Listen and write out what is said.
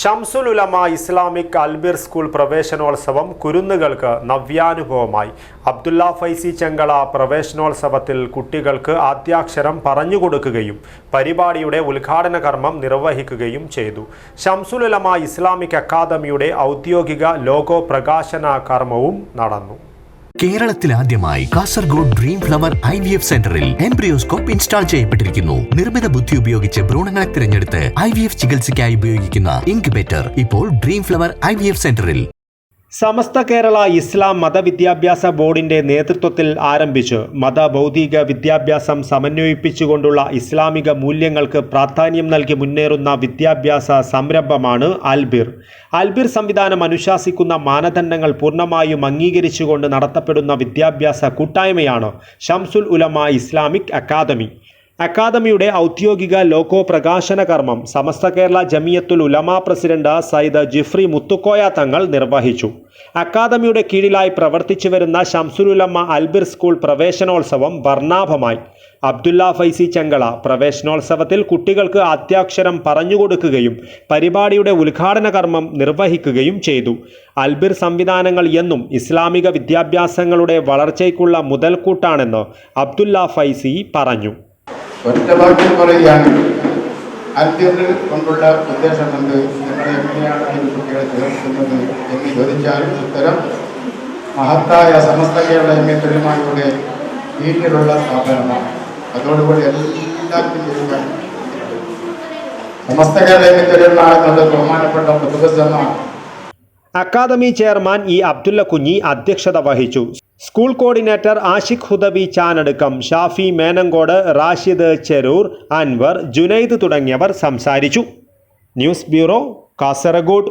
Shamsul Ulama Islamic Albir school പ്രവേശനോത്സവം കുരുന്നുകൾക്ക് നവ്യാനുഭവമായി. അബ്ദുല്ല ഫൈസി ചെങ്കള പ്രവേശനോത്സവത്തിൽ കുട്ടികൾക്ക് ആദ്യാക്ഷരം പറഞ്ഞുകൊടുക്കുകയും പരിപാടിയുടെ ഉദ്ഘാടന കർമ്മം നിർവഹിക്കുകയും ചെയ്തു. ഷംസുൽ ഉലമ ഇസ്ലാമിക് അക്കാദമിയുടെ ഔദ്യോഗിക ലോഗോ പ്രകാശന കർമ്മവും നടന്നു. കേരളത്തിൽ ആദ്യമായി Kasaragod dream flower I V F സെന്ററിൽ എംബ്രിയോസ്കോപ്പ് ഇൻസ്റ്റാൾ ചെയ്യപ്പെട്ടിരിക്കുന്നു. നിർമ്മിത ബുദ്ധി ഉപയോഗിച്ച് ഭ്രൂണങ്ങളെ തിരഞ്ഞെടുത്ത് ഐ വി എഫ് ചികിത്സയ്ക്കായി ഉപയോഗിക്കുന്ന ഇൻക്യുബേറ്റർ ഇപ്പോൾ dream flower I V F സെന്ററിൽ സമസ്ത കേരള ഇസ്ലാം മതവിദ്യാഭ്യാസ ബോർഡിന്റെ നേതൃത്വത്തിൽ ആരംഭിച്ച്. മതബൗദ്ധിക വിദ്യാഭ്യാസം സമന്വയിപ്പിച്ചുകൊണ്ടുള്ള ഇസ്ലാമിക മൂല്യങ്ങൾക്ക് പ്രാധാന്യം നൽകി മുന്നേറുന്ന വിദ്യാഭ്യാസ സംരംഭമാണ് അൽബിർ. അൽബിർ സംവിധാനം അനുശാസിക്കുന്ന മാനദണ്ഡങ്ങൾ പൂർണമായും അംഗീകരിച്ചുകൊണ്ട് നടത്തപ്പെടുന്ന വിദ്യാഭ്യാസ കൂട്ടായ്മയാണ് ഷംസുൽ ഉലമ ഇസ്ലാമിക് അക്കാദമി. അക്കാദമിയുടെ ഔദ്യോഗിക ലോഗോ പ്രകാശന കർമ്മം സമസ്ത കേരള ജമിയത്തുൽ ഉലമ പ്രസിഡന്റ് സയ്യിദ് ജിഫ്രി മുത്തുക്കോയ തങ്ങൾ നിർവഹിച്ചു. അക്കാദമിയുടെ കീഴിലായി പ്രവർത്തിച്ചു വരുന്ന ഷംസുലുലമ്മ അൽബിർ സ്കൂൾ പ്രവേശനോത്സവം വർണാഭമായി. അബ്ദുല്ല ഫൈസി ചെങ്കള പ്രവേശനോത്സവത്തിൽ കുട്ടികൾക്ക് അത്യാക്ഷരം പറഞ്ഞുകൊടുക്കുകയും പരിപാടിയുടെ ഉദ്ഘാടന കർമ്മം നിർവഹിക്കുകയും ചെയ്തു. അൽബിർ സംവിധാനങ്ങൾ എന്നും ഇസ്ലാമിക വിദ്യാഭ്യാസങ്ങളുടെ വളർച്ചയ്ക്കുള്ള മുതൽക്കൂട്ടാണെന്ന് അബ്ദുല്ല ഫൈസി പറഞ്ഞു. ഒറ്റ വാക്കിൽ പറയുകയാണെങ്കിൽ അത്യന്ത കൊണ്ടുള്ള ഉദ്ദേശം കൊണ്ട് നിങ്ങൾ എങ്ങനെയാണ് ഈ കുട്ടികളെ ചേർക്കുന്നത് എന്ന് ചോദിച്ചാൽ ഉത്തരം മഹത്തായ സമസ്ത കേരള എം എ എമ്മിത്തരുമായുടെ കീഴിലുള്ള സ്ഥാപനമാണ്. അതോടുകൂടി എല്ലാത്തിനും സമസ്ത കേരള എം എ എമ്മിത്തരുമാണെന്നത് ബഹുമാനപ്പെട്ട പ്രതിബദ്ധമാണ് academy chairman E Abdulla Kunhi അധ്യക്ഷത വഹിച്ചു. സ്കൂൾ കോർഡിനേറ്റർ ആഷിഖ് ഹുദബി ചാനടുക്കം ഷാഫി മേനങ്കോട് റാഷിദ് ചെരൂർ അൻവർ ജുനൈദ് തുടങ്ങിയവർ സംസാരിച്ചു. News bureau Kasaragod.